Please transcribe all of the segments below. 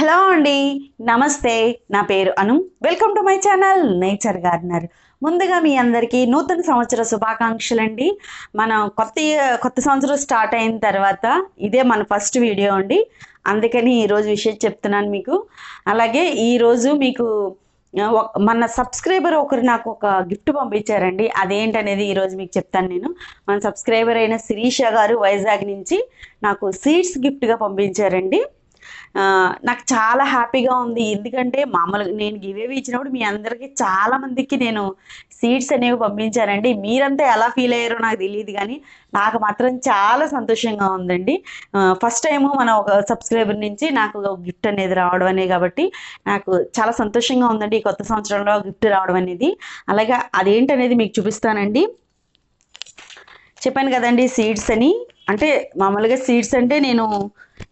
Hello అండి. నమస్తే. నా పేరు Anu. Welcome to my channel nature gardener. ముందుగా మీ అందరికీ నూతన సంవత్సర శుభాకాంక్షలు అండి మనం కొత్త కొత్త సంవత్సరం స్టార్ట్ అయిన తర్వాత ఇదే మన ఫస్ట్ వీడియో అండి. అందుకని ఈరోజు విషయం చెప్తున్నాను మీకు. అలాగే ఈరోజు మీకు మన సబ్స్క్రైబర్ ఒకరు నాకు ఒక గిఫ్ట్ పంపించారండి. అదేంటనేది ఈరోజు మీకు చెప్తాను నేను. మన సబ్స్క్రైబర్ అయిన శిరీష గారు వైజాగ్ నుంచి నాకు సీడ్స్ గిఫ్ట్గా పంపించారండి. నాకు చాలా హ్యాపీగా ఉంది. ఎందుకంటే మామూలుగా నేను గివేవి ఇచ్చినప్పుడు మీ అందరికీ చాలా మందికి నేను సీడ్స్ అనేవి పంపించానండి. మీరంతా ఎలా ఫీల్ అయ్యారో నాకు తెలియదు కానీ నాకు మాత్రం చాలా సంతోషంగా ఉందండి. ఫస్ట్ టైము మన ఒక సబ్స్క్రైబర్ నుంచి నాకు గిఫ్ట్ అనేది రావడం అనే కాబట్టి నాకు చాలా సంతోషంగా ఉందండి ఈ కొత్త సంవత్సరంలో గిఫ్ట్ రావడం అనేది. అలాగే అదేంటనేది మీకు చూపిస్తానండి. చెప్పాను కదండి సీడ్స్ అని. అంటే మామూలుగా సీడ్స్ అంటే నేను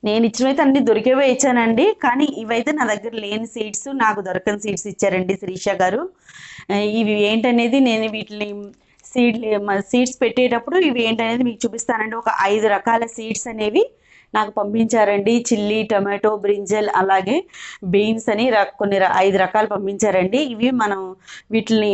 నేను ఇచ్చినవైతే అన్ని దొరికేవే ఇచ్చానండి. కానీ ఇవైతే నా దగ్గర లేని సీడ్స్ నాకు దొరకని సీడ్స్ ఇచ్చారండి శిరీష గారు. ఇవి ఏంటనేది నేను వీటిని సీడ్ సీడ్స్ పెట్టేటప్పుడు ఇవి ఏంటనేది మీకు చూపిస్తానండి. ఒక ఐదు రకాల సీడ్స్ అనేవి నాకు పంపించారండి. చిల్లీ టమాటో బ్రింజల్ అలాగే బీన్స్ అని కొన్ని ఐదు రకాలు పంపించారండి. ఇవి మనం వీటిని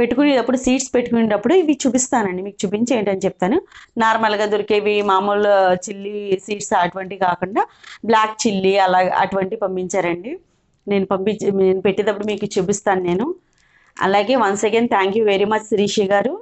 పెట్టుకునేటప్పుడు సీడ్స్ పెట్టుకునేటప్పుడు ఇవి చూపిస్తానండి. మీకు చూపించి ఏంటని చెప్తాను. నార్మల్గా దొరికేవి మామూలు చిల్లీ సీడ్స్ అటువంటివి కాకుండా బ్లాక్ చిల్లీ అలా అటువంటివి పంపించారండి. నేను పంపించి నేను పెట్టేటప్పుడు మీకు చూపిస్తాను నేను. అలాగే once again thank you very much Shirishi గారు.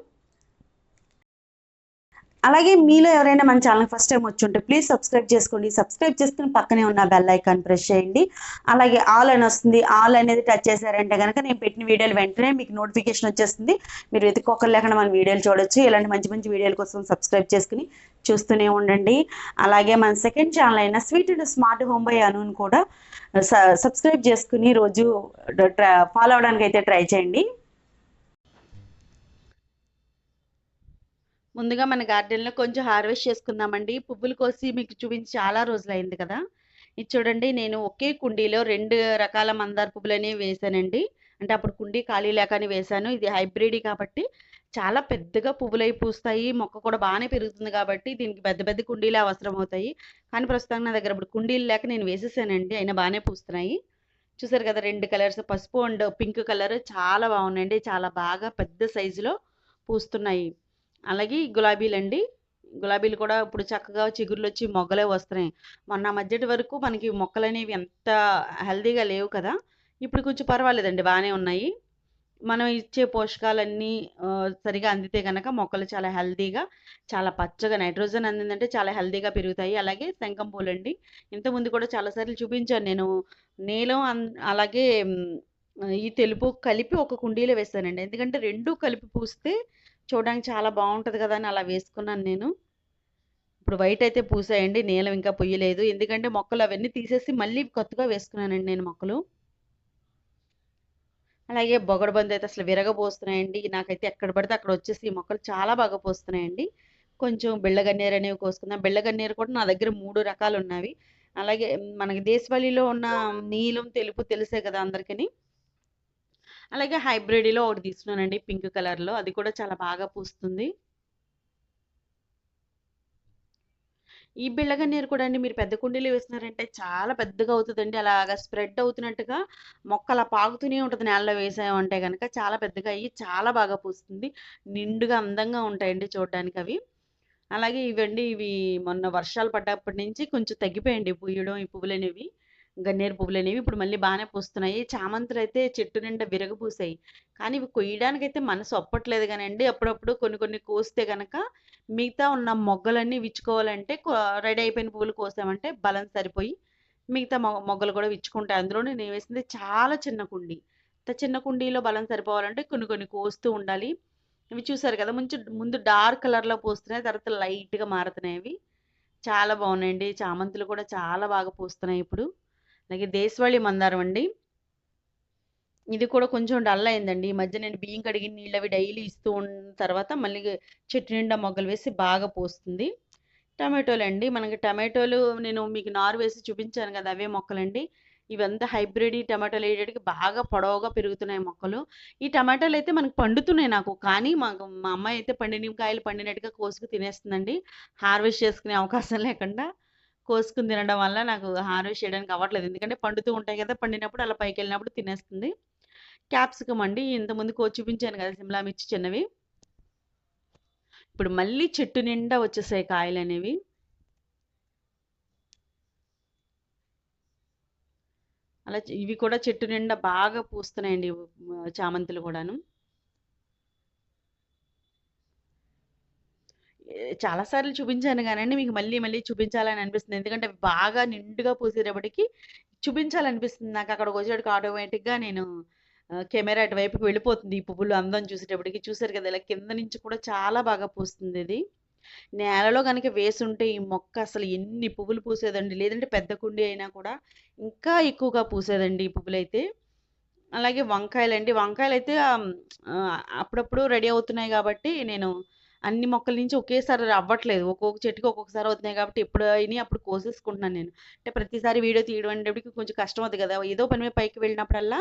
అలాగే మీలో ఎవరైనా మన ఛానల్ ఫస్ట్ టైం వచ్చి ఉంటే ప్లీజ్ సబ్స్క్రైబ్ చేసుకోండి. సబ్స్క్రైబ్ చేసుకుని పక్కనే ఉన్న బెల్ ఐకాన్ ప్రెస్ చేయండి. అలాగే ఆల్ అని వస్తుంది. ఆల్ అనేది టచ్ చేశారంటే కనుక నేను పెట్టిన వీడియోలు వెంటనే మీకు నోటిఫికేషన్ వచ్చేస్తుంది. మీరు వెతుక్కోకర్ లేకుండా మన వీడియోలు చూడొచ్చు. ఇలాంటి మంచి మంచి వీడియోల కోసం సబ్స్క్రైబ్ చేసుకుని చూస్తూనే ఉండండి. అలాగే మన సెకండ్ ఛానల్ అయిన sweet and smart home by అనుని కూడా స- సబ్స్క్రైబ్ చేసుకుని రోజు ఫాలో అవడానికి అయితే ట్రై చేయండి. ముందుగా మన గార్డెన్లో కొంచెం హార్వెస్ట్ చేసుకుందామండి. పువ్వులు కోసి మీకు చూపించి చాలా రోజులైంది కదా. ఇది చూడండి నేను ఒకే కుండీలో రెండు రకాల మందార పువ్వులు అనేవి అంటే అప్పుడు కుండీ ఖాళీ లేకని వేశాను. ఇది హైబ్రిడ్ కాబట్టి చాలా పెద్దగా పువ్వులై పూస్తాయి. మొక్క కూడా బాగానే పెరుగుతుంది కాబట్టి దీనికి పెద్ద పెద్ద కుండీలే అవసరం అవుతాయి. కానీ ప్రస్తుతం నా దగ్గర ఇప్పుడు కుండీలు లేక నేను వేసేసానండి. అయినా బాగానే పూస్తున్నాయి. చూసారు కదా రెండు కలర్స్ పసుపు అండ్ పింక్ కలర్ చాలా బాగున్నాయండి. చాలా బాగా పెద్ద సైజులో పూస్తున్నాయి. అలాగే గులాబీలు అండి గులాబీలు కూడా ఇప్పుడు చక్కగా చిగుర్లు వచ్చి మొగ్గలే వస్తున్నాయి. మొన్న మధ్యటి వరకు మనకి మొక్కలు అనేవి ఎంత హెల్దీగా లేవు కదా. ఇప్పుడు కొంచెం పర్వాలేదండి బాగానే ఉన్నాయి. మనం ఇచ్చే పోషకాలన్నీ సరిగా అందితే కనుక మొక్కలు చాలా హెల్దీగా చాలా పచ్చగా నైట్రోజన్ అందిందంటే చాలా హెల్దీగా పెరుగుతాయి. అలాగే శంఖం పూలండి. ఇంతకుముందు కూడా చాలాసార్లు చూపించాను నేను. నీలం అన్- అలాగే ఈ తెలుపు కలిపి ఒక కుండీలో వేస్తానండి. ఎందుకంటే రెండు కలిపి పూస్తే చూడడానికి చాలా బాగుంటుంది కదా అని అలా వేసుకున్నాను నేను. ఇప్పుడు వైట్ అయితే పూసాయండి నీలం ఇంకా పొయ్యలేదు. ఎందుకంటే మొక్కలు అవన్నీ తీసేసి మళ్ళీ కొత్తగా వేసుకున్నానండి నేను మొక్కలు. అలాగే బొగడబంది అయితే అసలు విరగపోస్తున్నాయండి నాకైతే ఎక్కడ పడితే అక్కడ వచ్చేసి ఈ మొక్కలు చాలా బాగా పోస్తున్నాయండి. కొంచెం బిళ్ళగన్నేరు అనేవి కోసుకుందాం. బిళ్ళగన్నేరు కూడా నా దగ్గర మూడు రకాలు ఉన్నవి అలాగే మనకి దేశవాళీలో ఉన్న నీలం తెలుపు తెలిసే కదా అందరికీ అలాగే హైబ్రిడ్లో ఒకటి తీసుకున్నానండి పింక్ కలర్లో. అది కూడా చాలా బాగా పూస్తుంది. ఈ బిళ్ళగన్నేరు కూడా అండి మీరు పెద్ద కుండీలో వేసినారంటే చాలా పెద్దగా అవుతుందండి. అలాగా స్ప్రెడ్ అవుతున్నట్టుగా మొక్క అలా పాకుతూనే ఉంటుంది నేలలో వేసామంటే కనుక చాలా పెద్దగా అయ్యి చాలా బాగా పూస్తుంది. నిండుగా అందంగా ఉంటాయండి చూడడానికి అవి. అలాగే ఇవండి ఇవి మొన్న వర్షాలు పడ్డప్పటి నుంచి కొంచెం తగ్గిపోయండి పూయడం ఈ పువ్వులు అనేవి గన్నేరు పువ్వులు అనేవి ఇప్పుడు మళ్ళీ బాగానే పూస్తున్నాయి. చామంతులు అయితే చెట్టు నిండా విరగపూసాయి కానీ ఇవి కొయ్యడానికైతే మనసు ఒప్పట్లేదు కానండి. అప్పుడప్పుడు కొన్ని కొన్ని కోస్తే కనుక మిగతా ఉన్న మొగ్గలన్నీ విచ్చుకోవాలంటే రెడీ అయిపోయిన పువ్వులు కోసామంటే బలం సరిపోయి మిగతా మొ మొగ్గలు కూడా విచ్చుకుంటాయి. అందులోనే నేను వేసింది చాలా చిన్న కుండీ. చిన్న కుండీలో బలం సరిపోవాలంటే కొన్ని కొన్ని కోస్తూ ఉండాలి. ఇవి చూసారు కదా ముందు ముందు డార్క్ కలర్లో పూస్తున్నాయి తర్వాత లైట్గా మారుతున్నాయి అవి. చాలా బాగున్నాయండి. చామంతులు కూడా చాలా బాగా పూస్తున్నాయి ఇప్పుడు. అలాగే దేశవాళీ మందారం అండి. ఇది కూడా కొంచెం డల్ అయిందండి. ఈ మధ్య నేను బియ్యం కడిగిన నీళ్ళు అవి డైలీ ఇస్తూ ఉన్న తర్వాత మళ్ళీ చెట్టు నిండా మొగ్గలు వేసి బాగా పోస్తుంది. టమాటోలు అండి. మనకి టమాటోలు నేను మీకు నారు వేసి చూపించాను కదా అవే మొక్కలండి. ఇవంతా హైబ్రిడ్ టమాటాలు వేయడానికి బాగా పొడవుగా పెరుగుతున్నాయి మొక్కలు. ఈ టమాటాలు అయితే మనకు పండుతున్నాయి నాకు కానీ మాకు మా అమ్మాయి అయితే పండిన కాయలు పండినట్టుగా కోసుకు తినేస్తుందండి. హార్వెస్ట్ చేసుకునే అవకాశం లేకుండా. కోసుకొని తినడం వల్ల నాకు హార్వెస్ట్ చేయడానికి అవ్వట్లేదు. ఎందుకంటే పండుతూ ఉంటాయి కదా! పండినప్పుడు అలా పైకెళ్ళినప్పుడు తినేస్తుంది. క్యాప్సికమ్ అండి. ఇంతకుముందు కోసి చూపించాను కదా! సిమ్లా మిర్చి చిన్నవి. ఇప్పుడు మళ్ళీ చెట్టు నిండా వచ్చేసాయి కాయలనేవి. అలా చ్ ఇవి కూడా చెట్టు నిండా బాగా పూస్తున్నాయండి. చామంతులు కూడాను. చాలాసార్లు చాలా సార్లు చూపించాను గానండి, మీకు మళ్ళీ మళ్ళీ చూపించాలని అనిపిస్తుంది. ఎందుకంటే బాగా నిండుగా పూసేటప్పటికి చూపించాలనిపిస్తుంది. నాకు అక్కడికొచ్చేటప్పటికి ఆటోమేటిక్‌గా నేను కెమెరా అటువైపుకి వెళ్ళిపోతుంది. ఈ పువ్వులు అందం చూసేటప్పటికి. చూసారు కదా! ఇలా కింద నుంచి కూడా చాలా బాగా పూస్తుంది ఇది నేలలో కనుక వేసుంటే ఈ మొక్క అసలు ఎన్ని పువ్వులు పూసేదండి. లేదంటే పెద్ద కుండీ అయినా కూడా ఇంకా ఎక్కువగా పూసేదండి ఈ పువ్వులైతే. అలాగే వంకాయలండి. వంకాయలైతే వంకాయలు అయితే అప్పుడప్పుడు రెడీ అవుతున్నాయి కాబట్టి నేను అన్ని మొక్కల నుంచి ఒకేసారి అవ్వట్లేదు. ఒక్కొక్క చెట్టుకి ఒక్కొక్కసారి అవుతున్నాయి కాబట్టి ఎప్పుడు అయినా అప్పుడు కోసేసుకుంటున్నాను నేను. అంటే ప్రతిసారి వీడియో తీయడం అనేటప్పటికి కొంచెం కష్టం అవుతుంది కదా! ఏదో పని మీద పైకి వెళ్ళినప్పుడల్లా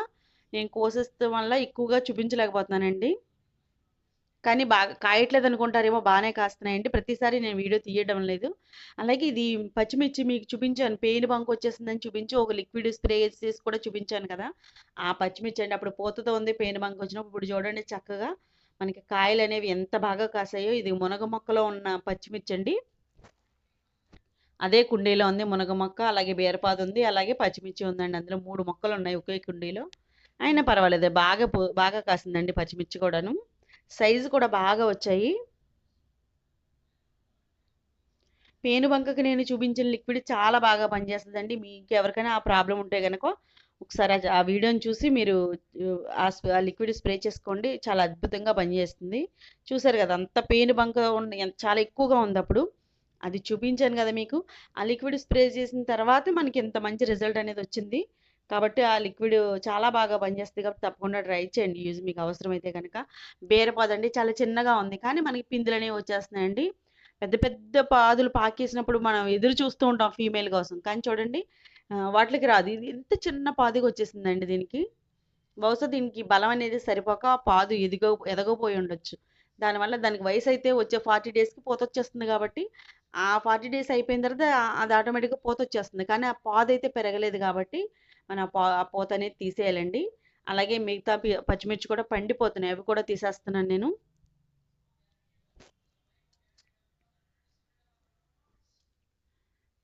నేను కోసేస్తాం వల్ల ఎక్కువగా చూపించలేకపోతున్నానండి. కానీ బాగా కాయట్లేదు అనుకుంటారేమో బాగానే కాస్తున్నాయండి. ప్రతిసారి నేను వీడియో తీయడం లేదు. అలాగే ఇది పచ్చిమిర్చి మీకు చూపించాను. పేను బంకొచ్చేసిందని చూపించి ఒక లిక్విడ్ స్ప్రే చేసి కూడా చూపించాను కదా! ఆ పచ్చిమిర్చి అండి. అప్పుడు పూతతో ఉంది పేను బంకొచ్చినప్పుడు ఇప్పుడు చూడండి చక్కగా మనకి కాయలు అనేవి ఎంత బాగా కాసాయో. ఇది మునగ మొక్కలో ఉన్న పచ్చిమిర్చి అండి అదే కుండీలో ఉంది మునగ మొక్క, అలాగే బీరపాదు ఉంది అలాగే పచ్చిమిర్చి ఉందండి. అందులో మూడు మొక్కలు ఉన్నాయి ఒకే కుండీలో. అయినా పర్వాలేదు. బాగా బాగా కాసిందండి పచ్చిమిర్చి కూడాను. సైజు కూడా బాగా వచ్చాయి. పేనుబంకకి నేను చూపించిన లిక్విడ్ చాలా బాగా పనిచేస్తుందండి మీకు ఎవరికైనా ఆ ప్రాబ్లం ఉంటే కనుక ఒకసారి ఆ వీడియోని చూసి మీరు ఆ ఆ లిక్విడ్ స్ప్రే చేసుకోండి. చాలా అద్భుతంగా పనిచేస్తుంది. చూసారు కదా! అంత పేనుబంక ఉన్న ఉండి చాలా ఎక్కువగా ఉంది అప్పుడు అది చూపించాను కదా మీకు. ఆ లిక్విడ్ స్ప్రే చేసిన తర్వాత మనకి ఇంత మంచి రిజల్ట్ అనేది వచ్చింది కాబట్టి ఆ లిక్విడ్ చాలా బాగా పనిచేస్తుంది కాబట్టి తప్పకుండా ట్రై చేయండి యూజ్ మీకు అవసరమైతే కనుక బేరపాదండి చాలా చిన్నగా ఉంది. కానీ మనకి పిందులు అనేవి వచ్చేస్తున్నాయండి. పెద్ద పెద్ద పాదులు పాకేసినప్పుడు మనం ఎదురు చూస్తూ ఉంటాం ఫీమేల్ కోసం. కానీ చూడండి వాటికి రాదు. ఇది ఇంత చిన్న పాదిగా వచ్చేసిందండి దీనికి. బహుశా దీనికి బలం అనేది సరిపోక ఆ పాదు ఎదిగ ఎదగపోయి ఉండొచ్చు. దానివల్ల దానికి వయసు అయితే వచ్చే 40 డేస్‌కి పోతొచ్చేస్తుంది కాబట్టి, ఆ 40 డేస్ అయిపోయిన తర్వాత అది ఆటోమేటిక్‌గా పోతొచ్చేస్తుంది కానీ ఆ పాదైతే పెరగలేదు కాబట్టి మనం ఆ పా ఆ తీసేయాలండి. అలాగే మిగతా పచ్చిమిర్చి కూడా పండిపోతున్నాయి. అవి కూడా తీసేస్తున్నాను నేను.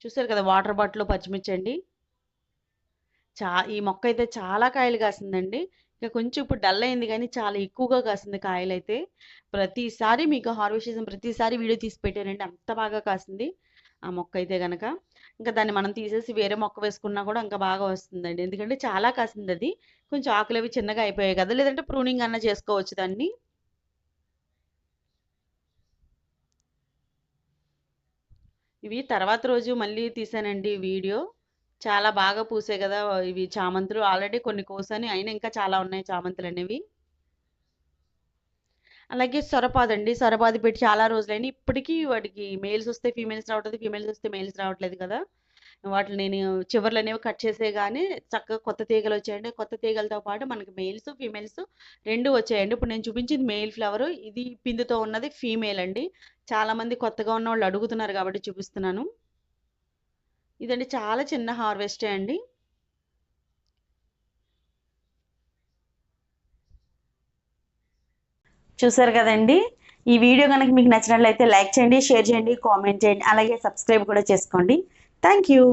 చూసారు కదా! వాటర్ బాటిల్‌లో అండి చా ఈ మొక్క అయితే చాలా కాయలు కాసిందండి. ఇక కొంచెం ఇప్పుడు డల్ అయింది కానీ చాలా ఎక్కువగా కాసింది కాయలైతే. ప్రతిసారి మీకు హార్వెస్ట్ చేసిన ప్రతిసారి వీడియో తీసి పెట్టానండి. అంత బాగా కాసింది ఆ మొక్క అయితే కనుక ఇంకా దాన్ని మనం తీసేసి వేరే మొక్క వేసుకున్నా కూడా ఇంకా బాగా వస్తుందండి. ఎందుకంటే చాలా కాసింది అది కొంచెం ఆకులవి చిన్నగా అయిపోయాయి కదా! లేదంటే ప్రూనింగ్ అన్న చేసుకోవచ్చు దాన్ని. ఇవి తర్వాత రోజు మళ్ళీ తీశానండి వీడియో. చాలా బాగా పూసాయి కదా ఇవి చామంతులు. ఆల్రెడీ కొన్ని కోసాను. అయినా ఇంకా చాలా ఉన్నాయి చామంతులు అనేవి అలాగే సొరపాదండి. సొరపాదు పెట్టి చాలా రోజులైన ఇప్పటికీ వాటికి మేల్స్ వస్తే ఫీమేల్స్ రావట్లేదు. ఫీమేల్స్ వస్తే మేల్స్ రావట్లేదు కదా! వాటిని నేను చివర్లు అనేవి కట్ చేసే కానీ చక్కగా కొత్త తీగలు వచ్చాయండి కొత్త తీగలతో పాటు మనకి మేల్స్, ఫీమేల్స్ రెండు వచ్చాయండి. ఇప్పుడు నేను చూపించింది మేల్ ఫ్లవరు. ఇది పిందుతో ఉన్నది ఫీమేల్ అండి. చాలామంది కొత్తగా ఉన్న వాళ్ళు అడుగుతున్నారు కాబట్టి చూపిస్తున్నాను. ఇదండి చాలా చిన్న హార్వెస్టే అండి. చూసారు కదండి ఈ వీడియో కనుక మీకు నచ్చినట్లయితే లైక్ చేయండి, షేర్ చేయండి, కామెంట్ చేయండి. అలాగే సబ్స్క్రైబ్ కూడా చేసుకోండి. Thank you.